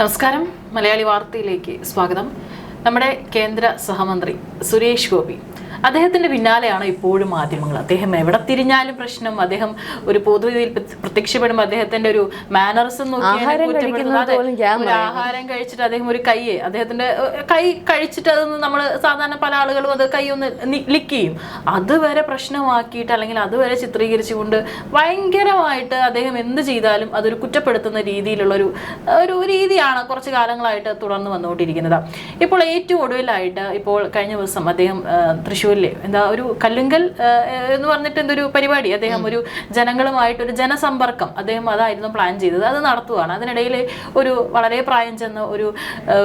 നമസ്കാരം. മലയാളി വാർത്തയിലേക്ക് സ്വാഗതം. നമ്മുടെ കേന്ദ്ര സഹമന്ത്രി സുരേഷ് ഗോപി അദ്ദേഹത്തിന്റെ പിന്നാലെയാണ് ഇപ്പോഴും മാധ്യമങ്ങൾ. അദ്ദേഹം എവിടെ തിരിഞ്ഞാലും പ്രശ്നം അദ്ദേഹം ഒരു പൊതുവിധിയിൽ പ്ര- പ്രത്യക്ഷപ്പെടുമ്പോൾ അദ്ദേഹത്തിന്റെ ഒരു മാനറിസം ആഹാരം കഴിച്ചിട്ട് അദ്ദേഹം ഒരു കൈയെ അദ്ദേഹത്തിന്റെ കൈ കഴിച്ചിട്ട് അതൊന്ന് നമ്മൾ സാധാരണ പല ആളുകളും അത് കൈ ഒന്ന് ലിക്ക് ചെയ്യും. അതുവരെ പ്രശ്നമാക്കിയിട്ട് അല്ലെങ്കിൽ അതുവരെ ചിത്രീകരിച്ചുകൊണ്ട് ഭയങ്കരമായിട്ട് അദ്ദേഹം എന്ത് ചെയ്താലും അതൊരു കുറ്റപ്പെടുത്തുന്ന രീതിയിലുള്ള ഒരു ഒരു രീതിയാണ് കുറച്ച് കാലങ്ങളായിട്ട് തുടർന്ന് വന്നുകൊണ്ടിരിക്കുന്നത്. ഇപ്പോൾ ഏറ്റവും ഒടുവിലായിട്ട് ഇപ്പോൾ കഴിഞ്ഞ ദിവസം അദ്ദേഹം ആ, തൃശ്ശൂരിലെ എന്താ ഒരു കല്ലുങ്കൽ എന്ന് പറഞ്ഞിട്ട് എന്തൊരു പരിപാടി? അദ്ദേഹം ഒരു ജനങ്ങളുമായിട്ട് ഒരു ജനസമ്പർക്കം അദ്ദേഹം അതായിരുന്നു പ്ലാൻ ചെയ്തത്. അത് നടത്തുകയാണ് അതിനിടയിൽ ഒരു വളരെ പ്രായം ചെന്ന ഒരു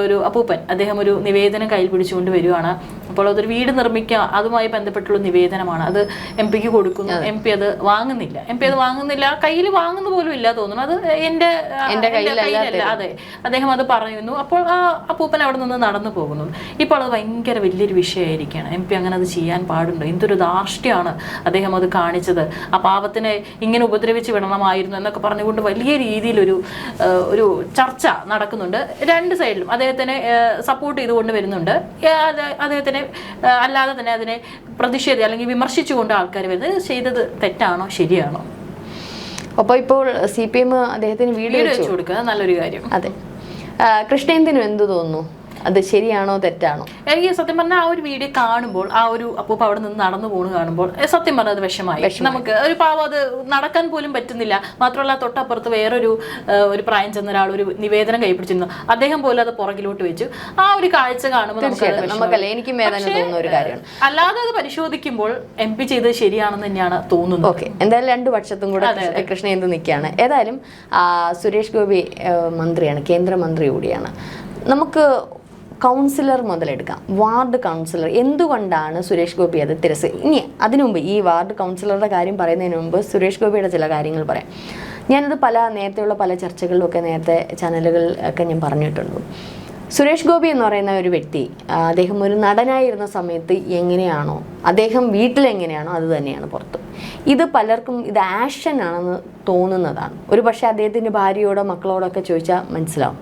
ഒരു അപ്പൂപ്പൻ അദ്ദേഹം ഒരു നിവേദനം കയ്യിൽ പിടിച്ചുകൊണ്ട് വരികയാണ് അപ്പോൾ അതൊരു വീട് നിർമ്മിക്കുക അതുമായി ബന്ധപ്പെട്ടുള്ള നിവേദനമാണ്. അത് എം പിക്ക് കൊടുക്കുന്നു. എം പി അത് വാങ്ങുന്നില്ല. എം പി അത് വാങ്ങുന്നില്ല. കയ്യിൽ വാങ്ങുന്ന പോലും ഇല്ല തോന്നുന്നു. അത് എന്റെ ആ, എന്റെ കയ്യിലല്ല അതെ. അദ്ദേഹം അത് പറയുന്നു. അപ്പോൾ ആ അപ്പൂപ്പൻ അവിടെ നിന്ന് നടന്നു പോകുന്നു. ഇപ്പോൾ അത് ഭയങ്കര വലിയൊരു വിഷയമായിരിക്കുകയാണ്. എം പി അങ്ങനെ അത് ചെയ്യാൻ പാടുണ്ടോ. എന്തൊരു ധാർഷ്ട്യമാണ് അദ്ദേഹം അത് കാണിച്ചത്. ആ പാവത്തിനെ ഇങ്ങനെ ഉപദ്രവിച്ച് വിടണമായിരുന്നു എന്നൊക്കെ പറഞ്ഞുകൊണ്ട് വലിയ രീതിയിലൊരു ഒരു ചർച്ച നടക്കുന്നുണ്ട്. രണ്ട് സൈഡിലും അദ്ദേഹത്തിനെ സപ്പോർട്ട് ചെയ്തുകൊണ്ട് വരുന്നുണ്ട്. അദ്ദേഹത്തിനെ അല്ലാതെ തന്നെ അതിനെ പ്രതിഷേധി അല്ലെങ്കിൽ വിമർശിച്ചുകൊണ്ട് ആൾക്കാർ വരുന്നത് ചെയ്തത് തെറ്റാണോ ശരിയാണോ? അപ്പോൾ ഇപ്പോൾ സി പി എം അദ്ദേഹത്തിന് വീട് വെച്ചു കൊടുക്കുക നല്ലൊരു കാര്യം. അതെ. എന്തു എന്ത് തോന്നുന്നു? അത് ശരിയാണോ തെറ്റാണോ? എനിക്ക് സത്യം പറഞ്ഞാൽ ആ ഒരു വീഡിയോ കാണുമ്പോൾ ആ ഒരു അപ്പൂപ്പ അവിടെ നിന്ന് നടന്നു പോകുന്നു കാണുമ്പോൾ സത്യം പറഞ്ഞാൽ അത് വിഷമായി. നമുക്ക് ഒരു പാവം അത് നടക്കാൻ പോലും പറ്റുന്നില്ല. മാത്രമല്ല തൊട്ടപ്പുറത്ത് വേറൊരു ഒരു പ്രായം ചെന്ന ഒരാൾ ഒരു നിവേദനം കൈപ്പിടിച്ചിരുന്നു അദ്ദേഹം പോലും അത് പുറകിലോട്ട് വെച്ചു. ആ ഒരു കാഴ്ച കാണുമ്പോൾ നമുക്കല്ലേ എനിക്കും ഒരു കാര്യമാണ്. അല്ലാതെ അത് പരിശോധിക്കുമ്പോൾ എം പി ചെയ്തത് ശരിയാണെന്ന് തന്നെയാണ് തോന്നുന്നത്. ഓക്കെ. എന്തായാലും രണ്ടു പക്ഷത്തും കൂടെ കൃഷ്ണ- കൃഷ്ണേന്ദു നിൽക്കുകയാണ്. ഏതായാലും സുരേഷ് ഗോപി മന്ത്രിയാണ് കേന്ദ്രമന്ത്രി കൂടിയാണ് നമുക്ക് കൗൺസിലർ മുതലെടുക്കാം. വാർഡ് കൗൺസിലർ എന്തുകൊണ്ടാണ് സുരേഷ് ഗോപി അത് തിരസ് ഇനി അതിനു മുമ്പ് ഈ വാർഡ് കൗൺസിലറുടെ കാര്യം പറയുന്നതിന് മുമ്പ് സുരേഷ് ഗോപിയുടെ ചില കാര്യങ്ങൾ പറയാം. ഞാനത് പല നേരത്തെയുള്ള പല ചർച്ചകളിലൊക്കെ നേരത്തെ ചാനലുകളിൽ ഒക്കെ ഞാൻ പറഞ്ഞിട്ടുണ്ട്. സുരേഷ് ഗോപി എന്ന് പറയുന്ന ഒരു വ്യക്തി അദ്ദേഹം ഒരു നടനായിരുന്ന സമയത്ത് എങ്ങനെയാണോ അദ്ദേഹം വീട്ടിലെങ്ങനെയാണോ അത് തന്നെയാണ് പുറത്ത്. ഇത് പലർക്കും ഇത് ആഷൻ ആണെന്ന് തോന്നുന്നതാണ്. ഒരു പക്ഷേ അദ്ദേഹത്തിന്റെ ഭാര്യയോടോ മക്കളോടോ ഒക്കെ ചോദിച്ചാൽ മനസ്സിലാവും.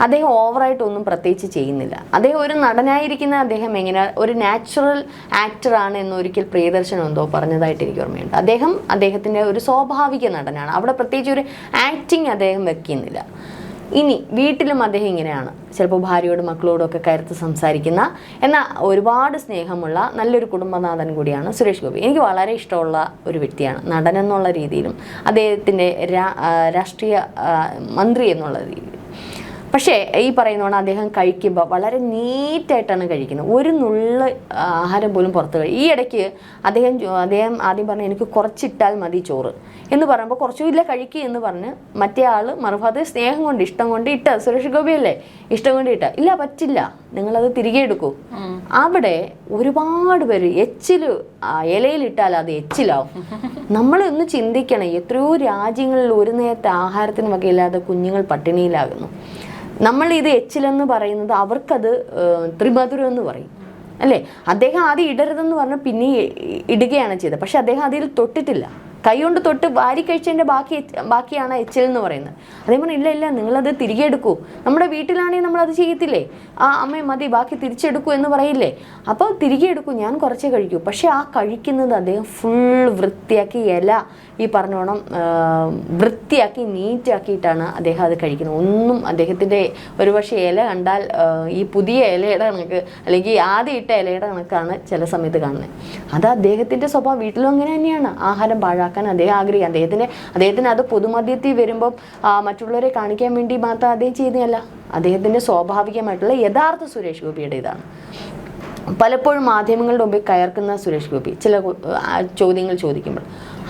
അദ്ദേഹം ഓവറായിട്ടൊന്നും പ്രത്യേകിച്ച് ചെയ്യുന്നില്ല. അദ്ദേഹം ഒരു നടനായിരിക്കുന്ന അദ്ദേഹം എങ്ങനെ ഒരു നാച്ചുറൽ ആക്ടറാണ് എന്നൊരിക്കൽ പ്രിയദർശൻ എന്തോ പറഞ്ഞതായിട്ട് എനിക്ക് ഓർമ്മയുണ്ട്. അദ്ദേഹം അദ്ദേഹത്തിന്റെ ഒരു സ്വാഭാവിക നടനാണ്. അവിടെ പ്രത്യേകിച്ച് ഒരു ആക്ടിങ് അദ്ദേഹം വെക്കുന്നില്ല. ഇനി വീട്ടിലും അദ്ദേഹം ഇങ്ങനെയാണ്. ചിലപ്പോൾ ഭാര്യയോടും മക്കളോടും ഒക്കെ കയർത്ത് സംസാരിക്കുന്ന എന്നാൽ ഒരുപാട് സ്നേഹമുള്ള നല്ലൊരു കുടുംബനാഥൻ കൂടിയാണ് സുരേഷ് ഗോപി. എനിക്ക് വളരെ ഇഷ്ടമുള്ള ഒരു വ്യക്തിയാണ്. നടൻ എന്നുള്ള രീതിയിലും അദ്ദേഹത്തിന്റെ രാഷ്ട്രീയ മന്ത്രി എന്നുള്ള രീതിയിൽ പക്ഷേ ഈ പറയുന്നതാണ് അദ്ദേഹം കഴിക്കുമ്പോൾ വളരെ നീറ്റായിട്ടാണ് കഴിക്കുന്നത്. ഒരു നുള്ള് ആഹാരം പോലും പുറത്ത് കഴിയും ഈ ഇടയ്ക്ക് അദ്ദേഹം അദ്ദേഹം ആദ്യം പറഞ്ഞു എനിക്ക് കുറച്ചിട്ടാൽ മതി ചോറ് എന്ന് പറയുമ്പോൾ കുറച്ചും ഇല്ല കഴിക്കുക എന്ന് പറഞ്ഞ് മറ്റേ ആൾ മറുഭാഗത്ത് സ്നേഹം കൊണ്ട് ഇഷ്ടം കൊണ്ട് ഇട്ട സുരേഷ് ഗോപിയല്ലേ ഇഷ്ടം കൊണ്ട് ഇട്ട. ഇല്ല പറ്റില്ല. നിങ്ങളത് തിരികെ എടുക്കൂ. അവിടെ ഒരുപാട് പേര് എച്ചിൽ ഇലയിലിട്ടാൽ അത് എച്ചിലാവും. നമ്മൾ ഒന്ന് ചിന്തിക്കണം എത്രയോ രാജ്യങ്ങളിൽ ഒരു നേരത്തെ ആഹാരത്തിനുമൊക്കെ വകയില്ലാതെ കുഞ്ഞുങ്ങൾ പട്ടിണിയിലാകുന്നു. നമ്മൾ ഇത് എച്ചിലെന്ന് പറയുന്നത് അവർക്കത് ത്രിമധുരം എന്ന് പറയും. അല്ലേ? അദ്ദേഹം ആദ്യം ഇടരുതെന്ന് പറഞ്ഞ് പിന്നെ ഇടുകയാണ് ചെയ്തത്. പക്ഷെ അദ്ദേഹം അതിൽ തൊട്ടിട്ടില്ല. കൈകൊണ്ട് തൊട്ട് വാരി കഴിച്ചതിന്റെ ബാക്കി ബാക്കിയാണ് എച്ചിൽ എന്ന് പറയുന്നത്. അതേപോലെ ഇല്ല ഇല്ല നിങ്ങളത് തിരികെ എടുക്കൂ. നമ്മുടെ വീട്ടിലാണെങ്കിൽ നമ്മളത് ചെയ്യത്തില്ലേ? ആ അമ്മ മതി ബാക്കി തിരിച്ചെടുക്കൂ എന്ന് പറയില്ലേ? അപ്പോൾ തിരികെ എടുക്കൂ ഞാൻ കുറച്ചേ കഴിക്കൂ. പക്ഷേ ആ കഴിക്കുന്നത് അദ്ദേഹം ഫുൾ വൃത്തിയാക്കി ഇല ഈ പറഞ്ഞോണം വൃത്തിയാക്കി നീറ്റാക്കിയിട്ടാണ് അദ്ദേഹം അത് കഴിക്കുന്നത്. ഒന്നും അദ്ദേഹത്തിന്റെ ഒരുപക്ഷെ ഇല കണ്ടാൽ ഈ പുതിയ ഇലയുടെ കണക്ക് അല്ലെങ്കിൽ ആദ്യം ഇട്ട ഇലയുടെ കണക്കാണ് ചില സമയത്ത് കാണുന്നത്. അത് അദ്ദേഹത്തിന്റെ സ്വഭാവം വീട്ടിലും അങ്ങനെ തന്നെയാണ്. ആഹാരം പാഴാക്കാൻ അദ്ദേഹം ആഗ്രഹിക്കുക അദ്ദേഹത്തിന് അദ്ദേഹത്തിന് അത് പൊതുമധ്യത്തിൽ വരുമ്പോൾ മറ്റുള്ളവരെ കാണിക്കാൻ വേണ്ടി മാത്രം അദ്ദേഹം ചെയ്യുന്നതല്ല. അദ്ദേഹത്തിന്റെ സ്വാഭാവികമായിട്ടുള്ള യഥാർത്ഥ സുരേഷ് ഗോപിയുടെ ഇതാണ് പലപ്പോഴും മാധ്യമങ്ങളുടെ മുമ്പിൽ കയർക്കുന്ന സുരേഷ് ഗോപി ചില ചോദ്യങ്ങൾ ചോദിക്കുമ്പോൾ.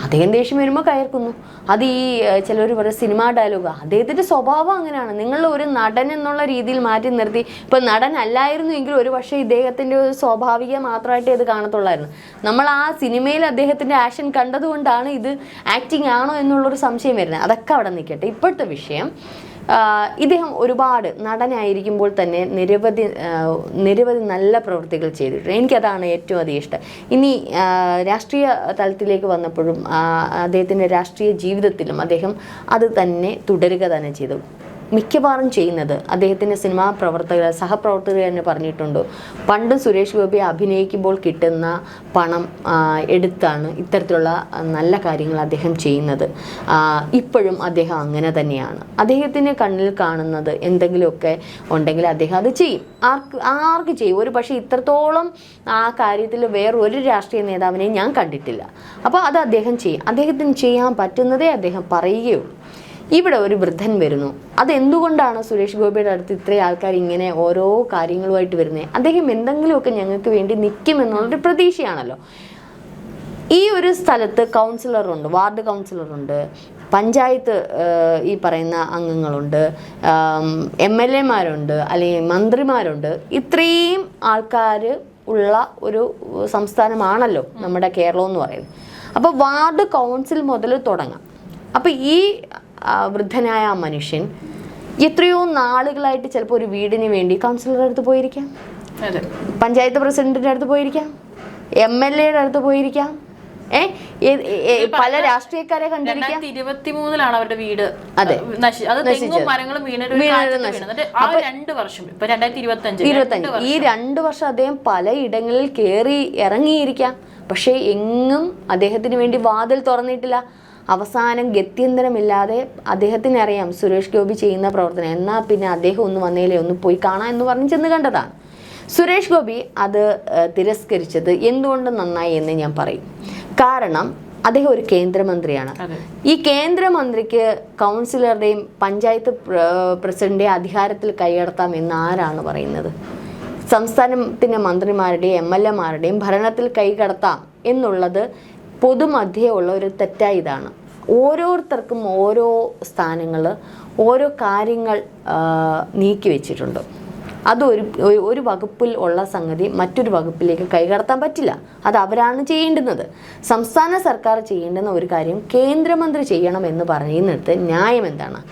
അദ്ദേഹം ദേഷ്യം വരുമ്പോൾ കയർക്കുന്നു. അത് ഈ ചിലർ പറയും സിനിമാ ഡയലോഗ് അദ്ദേഹത്തിന്റെ സ്വഭാവം അങ്ങനെയാണ്. നിങ്ങൾ ഒരു നടൻ എന്നുള്ള രീതിയിൽ മാറ്റി നിർത്തി. ഇപ്പം നടൻ അല്ലായിരുന്നു എങ്കിൽ ഒരു പക്ഷേ ഇദ്ദേഹത്തിന്റെ ഒരു സ്വാഭാവിക മാത്രമായിട്ട് ഇത് കാണത്തുള്ളായിരുന്നു. നമ്മൾ ആ സിനിമയിൽ അദ്ദേഹത്തിന്റെ ആക്ഷൻ കണ്ടതുകൊണ്ടാണ് ഇത് ആക്ടിങ് ആണോ എന്നുള്ളൊരു സംശയം വരുന്നത്. അതൊക്കെ അവിടെ നിൽക്കട്ടെ. ഇപ്പോഴത്തെ വിഷയം ഇദ്ദേഹം ഒരുപാട് നടനായിരിക്കുമ്പോൾ തന്നെ നിരവധി നിരവധി നല്ല പ്രവൃത്തികൾ ചെയ്തിട്ടുണ്ട്. എനിക്കതാണ് ഏറ്റവും അധികം ഇഷ്ടം. ഇനി രാഷ്ട്രീയ തലത്തിലേക്ക് വന്നപ്പോഴും അദ്ദേഹത്തിന്റെ രാഷ്ട്രീയ ജീവിതത്തിലും അദ്ദേഹം അത് തന്നെ തുടരുക തന്നെ ചെയ്തു. മിക്കവാറും ചെയ്യുന്നത് അദ്ദേഹത്തിന്റെ സിനിമാ പ്രവർത്തകർ സഹപ്രവർത്തകർ തന്നെ പറഞ്ഞിട്ടുണ്ട്. പണ്ട് സുരേഷ് ഗോപി അഭിനയിക്കുമ്പോൾ കിട്ടുന്ന പണം എടുത്താണ് ഇത്തരത്തിലുള്ള നല്ല കാര്യങ്ങൾ അദ്ദേഹം ചെയ്യുന്നത്. ഇപ്പോഴും അദ്ദേഹം അങ്ങനെ തന്നെയാണ്. അദ്ദേഹത്തിന്റെ കണ്ണിൽ കാണുന്നത് എന്തെങ്കിലുമൊക്കെ ഉണ്ടെങ്കിൽ അദ്ദേഹം അത് ചെയ്യും. ആർക്ക് ആർക്ക് ചെയ്യും? ഒരു പക്ഷേ ഇത്രത്തോളം ആ കാര്യത്തിൽ വേറൊരു രാഷ്ട്രീയ നേതാവിനെയും ഞാൻ കണ്ടിട്ടില്ല. അപ്പോൾ അത് അദ്ദേഹം ചെയ്യും. അദ്ദേഹത്തിന് ചെയ്യാൻ പറ്റുന്നതേ അദ്ദേഹം പറയുകയുള്ളൂ. ഇവിടെ ഒരു വൃദ്ധൻ വരുന്നു. അതെന്തുകൊണ്ടാണ് സുരേഷ് ഗോപിയുടെ അടുത്ത് ഇത്രയും ആൾക്കാർ ഇങ്ങനെ ഓരോ കാര്യങ്ങളുമായിട്ട് വരുന്നത് അദ്ദേഹം എന്തെങ്കിലുമൊക്കെ ഞങ്ങൾക്ക് വേണ്ടി നിൽക്കുമെന്നുള്ളൊരു പ്രതീക്ഷയാണല്ലോ. ഈ ഒരു സ്ഥലത്ത് കൗൺസിലറുണ്ട് വാർഡ് കൗൺസിലറുണ്ട് പഞ്ചായത്ത് ഈ പറയുന്ന അംഗങ്ങളുണ്ട് എം എൽ എമാരുണ്ട് അല്ലെങ്കിൽ മന്ത്രിമാരുണ്ട്. ഇത്രയും ആൾക്കാർ ഉള്ള ഒരു സംസ്ഥാനമാണല്ലോ നമ്മുടെ കേരളം എന്ന് പറയുന്നത്. അപ്പോൾ വാർഡ് കൗൺസിൽ മുതൽ തുടങ്ങാം. അപ്പോൾ ഈ വൃദ്ധനായ ആ മനുഷ്യൻ എത്രയോ നാളുകളായിട്ട് ചിലപ്പോൾ ഒരു വീടിന് വേണ്ടി കൗൺസിലറുടെ അടുത്ത് പോയിരിക്കാം. പഞ്ചായത്ത് പ്രസിഡന്റിന്റെ അടുത്ത് പോയിരിക്കാം. എം എൽ എയുടെ അടുത്ത് പോയിരിക്കാം. പല രാഷ്ട്രീയക്കാരെ കണ്ടിരിക്കാം. അവരുടെ വീട്. അതെ. മരങ്ങളും രണ്ട് വർഷം ഇരുപത്തഞ്ച് ഈ രണ്ട് വർഷം അദ്ദേഹം പലയിടങ്ങളിൽ കയറി ഇറങ്ങിയിരിക്കാം. പക്ഷേ എങ്ങും അദ്ദേഹത്തിന് വേണ്ടി വാതിൽ തുറന്നിട്ടില്ല. അവസാനം ഗത്യന്തരമില്ലാതെ അദ്ദേഹത്തിന് അറിയാം സുരേഷ് ഗോപി ചെയ്യുന്ന പ്രവർത്തനം. എന്നാൽ പിന്നെ അദ്ദേഹം ഒന്ന് വന്നേലേ ഒന്ന് പോയി കാണാം എന്ന് പറഞ്ഞ് ചെന്ന് കണ്ടതാണ്. സുരേഷ് ഗോപി അത് തിരസ്കരിച്ചത് എന്തുകൊണ്ട് നന്നായി എന്ന് ഞാൻ പറയും. കാരണം അദ്ദേഹം ഒരു കേന്ദ്രമന്ത്രിയാണ്. ഈ കേന്ദ്രമന്ത്രിക്ക് കൗൺസിലറുടെയും പഞ്ചായത്ത് പ്ര- പ്രസിഡന്റിന്റെയും അധികാരത്തിൽ കൈയടത്താം എന്ന് ആരാണ് പറയുന്നത്? സംസ്ഥാനത്തിന്റെ മന്ത്രിമാരുടെയും എം എൽ എമാരുടെയും ഭരണത്തിൽ കൈകടത്താം എന്നുള്ളത് പൊതുമധ്യേ ഉള്ള ഒരു തെറ്റായ ഇതാണ്. ഓരോരുത്തർക്കും ഓരോ സ്ഥാനങ്ങൾ ഓരോ കാര്യങ്ങൾ നീക്കി വെച്ചിട്ടുണ്ട്. അത് ഒരു- ഒരു വകുപ്പിൽ ഉള്ള സംഗതി മറ്റൊരു വകുപ്പിലേക്ക് കൈകടത്താൻ പറ്റില്ല. അത് അവരാണ് ചെയ്യേണ്ടുന്നത്. സംസ്ഥാന സർക്കാർ ചെയ്യേണ്ടുന്ന ഒരു കാര്യം കേന്ദ്രമന്ത്രി ചെയ്യണം എന്ന് പറയുന്നിടത്ത് ന്യായം എന്താണ്?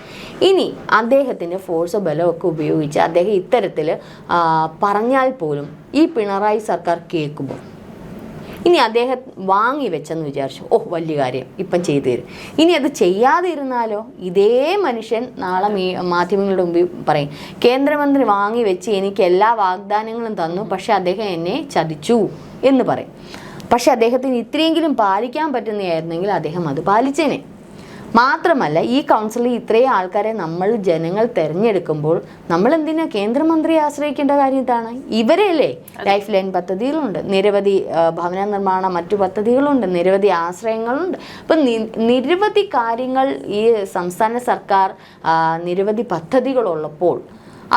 ഇനി അദ്ദേഹത്തിന്റെ ഫോഴ്സ് ബലമൊക്കെ ഉപയോഗിച്ച് അദ്ദേഹം ഇത്തരത്തിൽ പറഞ്ഞാൽ പോലും ഈ പിണറായി സർക്കാർ കേൾക്കുമ്പോൾ ഇനി അദ്ദേഹം വാങ്ങി വെച്ചെന്ന് വിചാരിച്ചു. ഓ വലിയ കാര്യം. ഇപ്പം ചെയ്തു തരും. ഇനി അത് ചെയ്യാതിരുന്നാലോ? ഇതേ മനുഷ്യൻ നാളെ മീ മാധ്യമങ്ങളുടെ മുമ്പിൽ പറയും. കേന്ദ്രമന്ത്രി വാങ്ങി വെച്ച് എനിക്ക് എല്ലാ വാഗ്ദാനങ്ങളും തന്നു പക്ഷേ അദ്ദേഹം എന്നെ ചതിച്ചു എന്ന് പറയും. പക്ഷെ അദ്ദേഹത്തിന് ഇത്രയെങ്കിലും പാലിക്കാൻ പറ്റുന്നതായിരുന്നെങ്കിൽ അദ്ദേഹം അത് പാലിച്ചേനെ. മാത്രമല്ല ഈ കൗൺസിലിൽ ഇത്രയും ആൾക്കാരെ നമ്മൾ ജനങ്ങൾ തിരഞ്ഞെടുക്കുമ്പോൾ നമ്മൾ എന്തിനാ കേന്ദ്രമന്ത്രിയെ ആശ്രയിക്കേണ്ട കാര്യം ഇതാണ്? ഇവരെയല്ലേ ലൈഫ് ലൈൻ പദ്ധതികളുണ്ട്. നിരവധി ഭവന നിർമ്മാണ മറ്റു പദ്ധതികളുണ്ട്. നിരവധി ആശ്രയങ്ങളുണ്ട്. അപ്പം നിരവധി കാര്യങ്ങൾ ഈ സംസ്ഥാന സർക്കാർ നിരവധി പദ്ധതികളുള്ളപ്പോൾ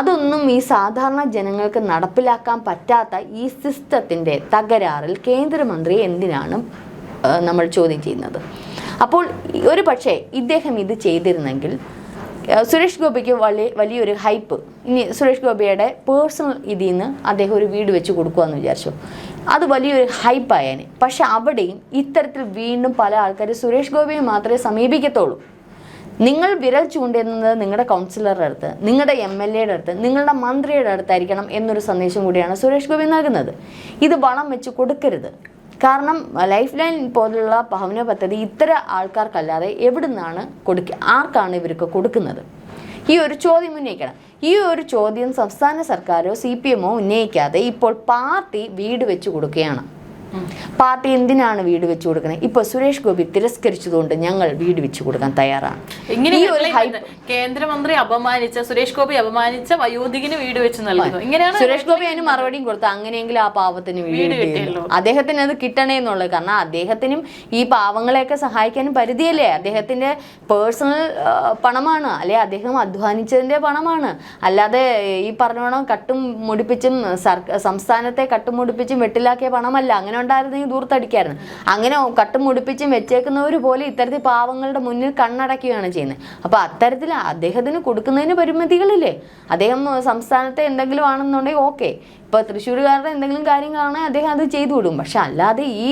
അതൊന്നും ഈ സാധാരണ ജനങ്ങൾക്ക് നടപ്പിലാക്കാൻ പറ്റാത്ത ഈ സിസ്റ്റത്തിന്റെ തകരാറിൽ കേന്ദ്രമന്ത്രി എന്തിനാണ് നമ്മൾ ചോദ്യം ചെയ്യുന്നത്? അപ്പോൾ ഒരു പക്ഷേ ഇദ്ദേഹം ഇത് ചെയ്തിരുന്നെങ്കിൽ സുരേഷ് ഗോപിക്ക് വലിയ വലിയൊരു ഹൈപ്പ്. ഇനി സുരേഷ് ഗോപിയുടെ പേഴ്സണൽ ഇതിൽ നിന്ന് അദ്ദേഹം ഒരു വീട് വെച്ച് കൊടുക്കുകയെന്ന് വിചാരിച്ചു. അത് വലിയൊരു ഹൈപ്പായേനെ. പക്ഷെ അവിടെയും ഇത്തരത്തിൽ വീണ്ടും പല ആൾക്കാർ സുരേഷ് ഗോപിയെ മാത്രമേ സമീപിക്കത്തുള്ളൂ. നിങ്ങൾ വിരൽ ചൂണ്ടുന്നത് നിങ്ങളുടെ കൗൺസിലറുടെ അടുത്ത് നിങ്ങളുടെ എം എൽ എയുടെ അടുത്ത് നിങ്ങളുടെ മന്ത്രിയുടെ അടുത്തായിരിക്കണം എന്നൊരു സന്ദേശം കൂടിയാണ് സുരേഷ് ഗോപി നൽകുന്നത്. ഇത് വളം വെച്ച് കൊടുക്കരുത്. കാരണം ലൈഫ് ലൈൻ പോലുള്ള ഭവന പദ്ധതി ഇത്തരം ആൾക്കാർക്കല്ലാതെ എവിടുന്നാണ് കൊടുക്കുക ആർക്കാണ് ഇവർക്ക് കൊടുക്കുന്നത്? ഈ ഒരു ചോദ്യം ഉന്നയിക്കണം. ഈ ഒരു ചോദ്യം സംസ്ഥാന സർക്കാരോ സി പി എമ്മോ ഉന്നയിക്കാതെ ഇപ്പോൾ പാർട്ടി വീട് വെച്ച് കൊടുക്കുകയാണ്. പാർട്ടി എന്തിനാണ് വീട് വെച്ചു കൊടുക്കുന്നത് ഇപ്പൊ സുരേഷ് ഗോപി തിരസ്കരിച്ചതുകൊണ്ട് ഞങ്ങൾ വീട് വെച്ചു കൊടുക്കാൻ തയ്യാറാണ്. ഇങ്ങനെ ഒരു ഹൈപ്പ് കേന്ദ്രമന്ത്രി അപമാനിച്ച സുരേഷ് ഗോപി അപമാനിച്ച വയോധികന് വീട് വെച്ച് നൽകുന്നു ഇങ്ങനെയാണ് സുരേഷ് ഗോപി അതിന് മറുപടിയും കൊടുത്തു അങ്ങനെയെങ്കിലും ആ പാവത്തിന് വീട് കിട്ടിയല്ലോ. അദ്ദേഹത്തിന് അത് കിട്ടണേ എന്നുള്ളത് കാരണം അദ്ദേഹത്തിനും ഈ പാവങ്ങളെയൊക്കെ സഹായിക്കാനും പരിധിയല്ലേ? അദ്ദേഹത്തിന്റെ പേഴ്സണൽ പണമാണ്. അല്ലെ അദ്ദേഹം അധ്വാനിച്ചതിന്റെ പണമാണ്. അല്ലാതെ ഈ പറഞ്ഞോണം കട്ടും മുടിപ്പിച്ചും സംസ്ഥാനത്തെ കട്ടും മുടിപ്പിച്ചും വെട്ടിലാക്കിയ പണമല്ല. അങ്ങനെ ഉണ്ടായിരുന്നെങ്കിൽ ദൂർത്തടിക്കായിരുന്നു. അങ്ങനെ കട്ടും മുടിപ്പിച്ചും വെച്ചേക്കുന്നവർ പോലെ ഇത്തരത്തിൽ പാവങ്ങളുടെ മുന്നിൽ കണ്ണടക്കുകയാണ് ചെയ്യുന്നത്. അപ്പൊ അത്തരത്തിൽ അദ്ദേഹത്തിന് കൊടുക്കുന്നതിന് പരിമിതികളില്ലേ? അദ്ദേഹം സംസ്ഥാനത്തെ എന്തെങ്കിലും ആണെന്നുണ്ടെങ്കിൽ ഓക്കെ. ഇപ്പൊ തൃശ്ശൂരുകാരുടെ എന്തെങ്കിലും കാര്യങ്ങളാണെങ്കിൽ അദ്ദേഹം അത് ചെയ്തു വിടും. പക്ഷെ അല്ലാതെ ഈ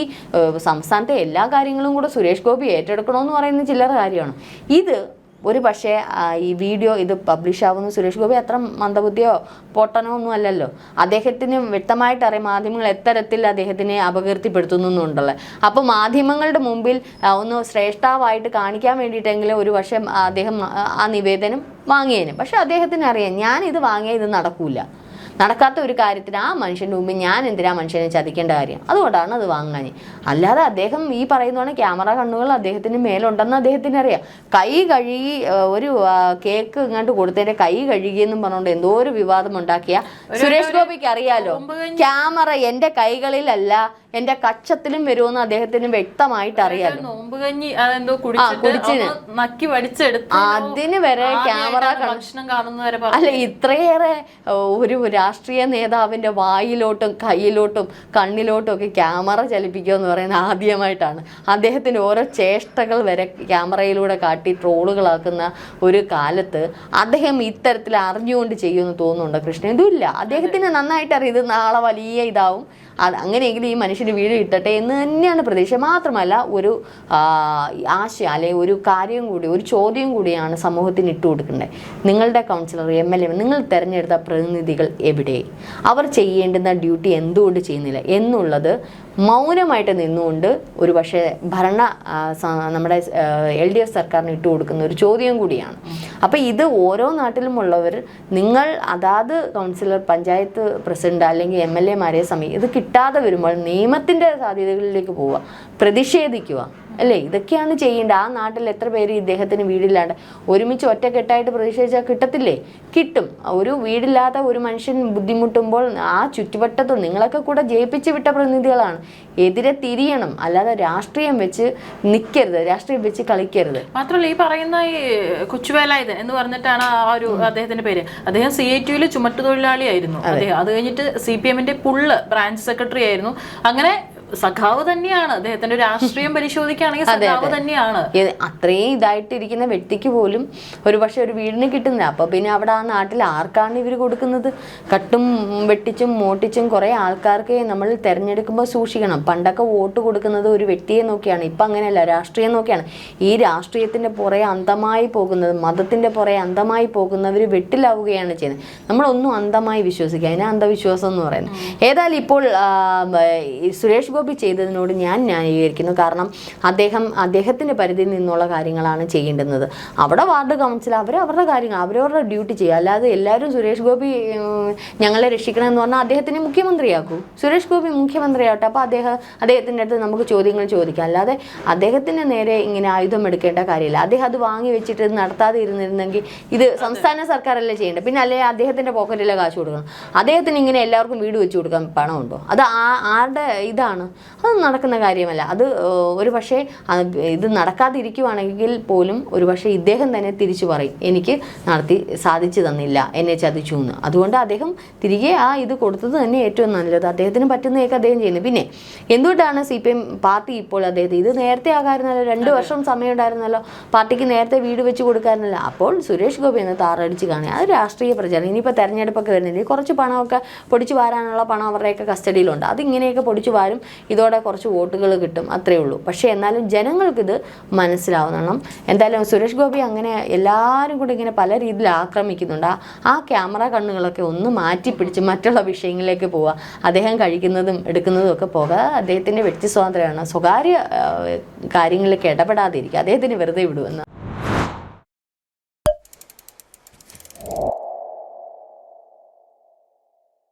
സംസ്ഥാനത്തെ എല്ലാ കാര്യങ്ങളും കൂടെ സുരേഷ് ഗോപി ഏറ്റെടുക്കണമെന്ന് പറയുന്ന ചില്ലറ കാര്യമാണ്. ഇത് ഒരു പക്ഷേ ഈ വീഡിയോ ഇത് പബ്ലിഷ് ആവുന്ന. സുരേഷ് ഗോപി അത്ര മന്ദബുദ്ധിയോ പൊട്ടനോ ഒന്നും അല്ലല്ലോ. അദ്ദേഹത്തിന് വ്യക്തമായിട്ട് അറിയാം മാധ്യമങ്ങൾ എത്തരത്തിൽ അദ്ദേഹത്തിനെ അപകീർത്തിപ്പെടുത്തുന്നുണ്ടല്ലോ അപ്പോൾ മാധ്യമങ്ങളുടെ മുമ്പിൽ ഒന്ന് ശ്രേഷ്ഠാവായിട്ട് കാണിക്കാൻ വേണ്ടിയിട്ടെങ്കിലും ഒരു പക്ഷേ അദ്ദേഹം ആ നിവേദനം വാങ്ങിയേനും. പക്ഷെ അദ്ദേഹത്തിന് അറിയാം ഞാൻ ഇത് വാങ്ങിയാൽ ഇത് നടക്കൂല. നടക്കാത്ത ഒരു കാര്യത്തിന് ആ മനുഷ്യന്റെ മുമ്പ് ഞാൻ എന്തിനാ മനുഷ്യനെ ചതിക്കേണ്ട കാര്യം? അതുകൊണ്ടാണ് അത് വാങ്ങാൻ അല്ലാതെ അദ്ദേഹം ഈ പറയുന്നതാണ് ക്യാമറ കണ്ണുകൾ അദ്ദേഹത്തിന് മേലുണ്ടെന്ന് അദ്ദേഹത്തിന് അറിയാം. കൈ കഴുകി ഒരു കേക്ക് ഇങ്ങോട്ട് കൊടുത്തതിന്റെ കൈ കഴുകിയെന്നും പറഞ്ഞുകൊണ്ട് എന്തോ ഒരു വിവാദം ഉണ്ടാക്കിയ സുരേഷ് ഗോപിക്ക് അറിയാലോ? ക്യാമറ എന്റെ കൈകളിലല്ല എന്റെ കക്ഷത്തിലും വരുമെന്ന് അദ്ദേഹത്തിന് വ്യക്തമായിട്ട് അറിയാലോ? നോമ്പ് കഞ്ഞി അതെന്തോ കുടിച്ചിന്. നക്കി അതിന് വരെ ക്യാമറ ഭക്ഷണം കാണുന്ന വരെ പറഞ്ഞു. അല്ല ഇത്രയേറെ ഒരു രാഷ്ട്രീയ നേതാവിന്റെ വായിലോട്ടും കയ്യിലോട്ടും കണ്ണിലോട്ടും ഒക്കെ ക്യാമറ ചലിപ്പിക്കുക എന്ന് പറയുന്നത് ആദ്യമായിട്ടാണ്. അദ്ദേഹത്തിന്റെ ഓരോ ചേഷ്ടകൾ വരെ ക്യാമറയിലൂടെ കാട്ടി ട്രോളുകളാക്കുന്ന ഒരു കാലത്ത് അദ്ദേഹം ഇത്തരത്തിൽ അറിഞ്ഞുകൊണ്ട് ചെയ്യുമെന്ന് തോന്നുന്നുണ്ടോ കൃഷ്ണൻ? ഇതുമില്ല. അദ്ദേഹത്തിന് നന്നായിട്ട് അറിയാം. ഇത് നാളെ വലിയ ഇതാവും. അത് അങ്ങനെയെങ്കിലും ഈ മനുഷ്യന് വീട് കിട്ടട്ടെ എന്ന് തന്നെയാണ് പ്രതീക്ഷ. മാത്രമല്ല ഒരു ആശയം അല്ലെങ്കിൽ ഒരു കാര്യം കൂടി ഒരു ചോദ്യം കൂടിയാണ് സമൂഹത്തിന് ഇട്ടുകൊടുക്കേണ്ടത്. നിങ്ങളുടെ കൗൺസിലർ എം എൽ എ നിങ്ങൾ തിരഞ്ഞെടുത്ത പ്രതിനിധികൾ എവിടെ അവർ ചെയ്യേണ്ടുന്ന ഡ്യൂട്ടി എന്തുകൊണ്ട് ചെയ്യുന്നില്ല? എന്നുള്ളത് മൗനമായിട്ട് നിന്നുകൊണ്ട് ഒരു പക്ഷേ ഭരണ നമ്മുടെ എൽ ഡി എഫ് സർക്കാരിന് ഇട്ട് കൊടുക്കുന്ന ഒരു ചോദ്യം കൂടിയാണ്. അപ്പോൾ ഇത് ഓരോ നാട്ടിലും ഉള്ളവർ നിങ്ങൾ അതാത് കൗൺസിലർ പഞ്ചായത്ത് പ്രസിഡന്റ് അല്ലെങ്കിൽ എം എൽ എമാരെ സമയം ഇത് കിട്ടാതെ വരുമ്പോൾ നിയമത്തിന്റെ സാധ്യതകളിലേക്ക് പോവുക പ്രതിഷേധിക്കുക അല്ലേ? ഇതൊക്കെയാണ് ചെയ്യേണ്ടത്. ആ നാട്ടിൽ എത്ര പേര് ഇദ്ദേഹത്തിന് വീടില്ലാണ്ട്? ഒരുമിച്ച് ഒറ്റക്കെട്ടായിട്ട് പ്രതിഷേധിച്ചാൽ കിട്ടത്തില്ലേ? കിട്ടും. ഒരു വീടില്ലാത്ത ഒരു മനുഷ്യൻ ബുദ്ധിമുട്ടുമ്പോൾ ആ ചുറ്റുവട്ടത്ത് നിങ്ങളൊക്കെ കൂടെ ജയിപ്പിച്ച് വിട്ട പ്രതിനിധികളാണ്. എതിരെ തിരിയണം. അല്ലാതെ രാഷ്ട്രീയം വെച്ച് നിൽക്കരുത് രാഷ്ട്രീയം വെച്ച് കളിക്കരുത്. മാത്രമല്ല ഈ പറയുന്ന ഈ കൊച്ചുവേലായുധൻ എന്ന് പറഞ്ഞിട്ടാണ് ആ ഒരു അദ്ദേഹത്തിന്റെ പേര്. അദ്ദേഹം സി ഐ ടിയിൽ ചുമട്ടുതൊഴിലാളിയായിരുന്നു. അദ്ദേഹം അത് കഴിഞ്ഞിട്ട് സി പി എമ്മിന്റെ പുള്ള് ബ്രാഞ്ച് സെക്രട്ടറി ആയിരുന്നു. അങ്ങനെ സഖാവ് തന്നെയാണ്. അദ്ദേഹത്തിന്റെ രാഷ്ട്രീയം പരിശോധിക്കുകയാണെങ്കിൽ സഖാവ് തന്നെയാണ്. അത്രയും ഇതായിട്ടിരിക്കുന്ന വ്യക്തിക്ക് പോലും ഒരു പക്ഷെ ഒരു വീടിന് കിട്ടുന്നില്ല. അപ്പൊ പിന്നെ അവിടെ ആ നാട്ടിൽ ആർക്കാണ് ഇവർ കൊടുക്കുന്നത്? കട്ടും വെട്ടിച്ചും മോട്ടിച്ചും കുറെ ആൾക്കാർക്ക് നമ്മൾ തെരഞ്ഞെടുക്കുമ്പോൾ സൂക്ഷിക്കണം. പണ്ടൊക്കെ വോട്ട് കൊടുക്കുന്നത് ഒരു വ്യക്തിയെ നോക്കിയാണ്. ഇപ്പൊ അങ്ങനെയല്ല. രാഷ്ട്രീയം നോക്കിയാണ്. ഈ രാഷ്ട്രീയത്തിന്റെ പുറകെ അന്തമായി പോകുന്നത് മതത്തിന്റെ പുറകെ അന്തമായി പോകുന്നവർ വെട്ടിലാവുകയാണ് ചെയ്യുന്നത്. നമ്മളൊന്നും അന്തമായി വിശ്വസിക്കുക. അതിനെ അന്ധവിശ്വാസം എന്ന് പറയുന്നത്. ഏതായാലും ഇപ്പോൾ സുരേഷ് ഗോപി ചെയ്തതിനോട് ഞാൻ ന്യായീകരിക്കുന്നു. കാരണം അദ്ദേഹം അദ്ദേഹത്തിന്റെ പരിധിയിൽ നിന്നുള്ള കാര്യങ്ങളാണ് ചെയ്യേണ്ടുന്നത്. അവിടെ വാർഡ് കൗൺസിൽ അവർ അവരുടെ കാര്യങ്ങൾ അവരവരുടെ ഡ്യൂട്ടി ചെയ്യുക. അല്ലാതെ എല്ലാവരും സുരേഷ് ഗോപി ഞങ്ങളെ രക്ഷിക്കണമെന്ന് പറഞ്ഞാൽ അദ്ദേഹത്തിനെ മുഖ്യമന്ത്രിയാക്കൂ. സുരേഷ് ഗോപി മുഖ്യമന്ത്രിയാവട്ടെ. അപ്പോൾ അദ്ദേഹം അദ്ദേഹത്തിന്റെ അടുത്ത് നമുക്ക് ചോദ്യങ്ങൾ ചോദിക്കാം. അല്ലാതെ അദ്ദേഹത്തിന് നേരെ ഇങ്ങനെ ആയുധം എടുക്കേണ്ട കാര്യമില്ല. അദ്ദേഹം അത് വാങ്ങി വെച്ചിട്ട് നടത്താതെ ഇരുന്നിരുന്നെങ്കിൽ ഇത് സംസ്ഥാന സർക്കാരല്ലേ ചെയ്യേണ്ടത്? പിന്നെ അല്ലെ അദ്ദേഹത്തിന്റെ പോക്കറ്റിലെ കാശ് കൊടുക്കണം? അദ്ദേഹത്തിന് ഇങ്ങനെ എല്ലാവർക്കും വീട് വെച്ച് കൊടുക്കാൻ പണമുണ്ടോ? അത് ആ ആരുടെ ഇതാണ് അത് നടക്കുന്ന കാര്യമല്ല. അത് ഒരു പക്ഷേ ഇത് നടക്കാതിരിക്കുവാണെങ്കിൽ പോലും ഒരു പക്ഷേ ഇദ്ദേഹം തന്നെ തിരിച്ചു പറയും എനിക്ക് നടത്തി സാധിച്ചു തന്നില്ല എന്നെ ചതിച്ചു എന്ന്. അതുകൊണ്ട് അദ്ദേഹം തിരികെ ആ ഇത് കൊടുത്തത് തന്നെ ഏറ്റവും നല്ലത്. അദ്ദേഹത്തിന് പറ്റുന്നതൊക്കെ അദ്ദേഹം ചെയ്യുന്നു. പിന്നെ എന്തുകൊണ്ടാണ് സി പി എം പാർട്ടി ഇപ്പോൾ അദ്ദേഹത്തെ ഇത് നേരത്തെ ആകാമായിരുന്നല്ലോ രണ്ട് വർഷം സമയം ഉണ്ടായിരുന്നല്ലോ പാർട്ടിക്ക് നേരത്തെ വീട് വെച്ച് കൊടുക്കാറുണ്ടല്ലോ അപ്പോൾ സുരേഷ് ഗോപി എന്ന് താറടിച്ച് കാണുക. അത് രാഷ്ട്രീയ പ്രചാരണം ഇനിയിപ്പോൾ തെരഞ്ഞെടുപ്പൊക്കെ വരുന്നില്ല കുറച്ച് പണമൊക്കെ പൊടിച്ചു വാരാനുള്ള പണം അവരുടെയൊക്കെ കസ്റ്റഡിയിലുണ്ട്. അതിങ്ങനെയൊക്കെ പൊടിച്ചു വാരും. ഇതോടെ കുറച്ച് വോട്ടുകൾ കിട്ടും അത്രേ ഉള്ളൂ. പക്ഷേ എന്നാലും ജനങ്ങൾക്കിത് മനസ്സിലാവണം എന്തായാലും സുരേഷ് ഗോപി അങ്ങനെ എല്ലാവരും കൂടി ഇങ്ങനെ പല രീതിയിൽ ആക്രമിക്കുന്നുണ്ട്. ആ- ആ ക്യാമറ കണ്ണുകളൊക്കെ ഒന്ന് മാറ്റി പിടിച്ച് മറ്റുള്ള വിഷയങ്ങളിലേക്ക് പോവുക. അദ്ദേഹം കഴിക്കുന്നതും എടുക്കുന്നതും ഒക്കെ പോകുക അദ്ദേഹത്തിന്റെ വ്യക്തി സ്വാതന്ത്ര്യമാണ്. സ്വകാര്യ കാര്യങ്ങളിലേക്ക് ഇടപെടാതിരിക്കുക. അദ്ദേഹത്തിന് വെറുതെ വിടുമെന്ന്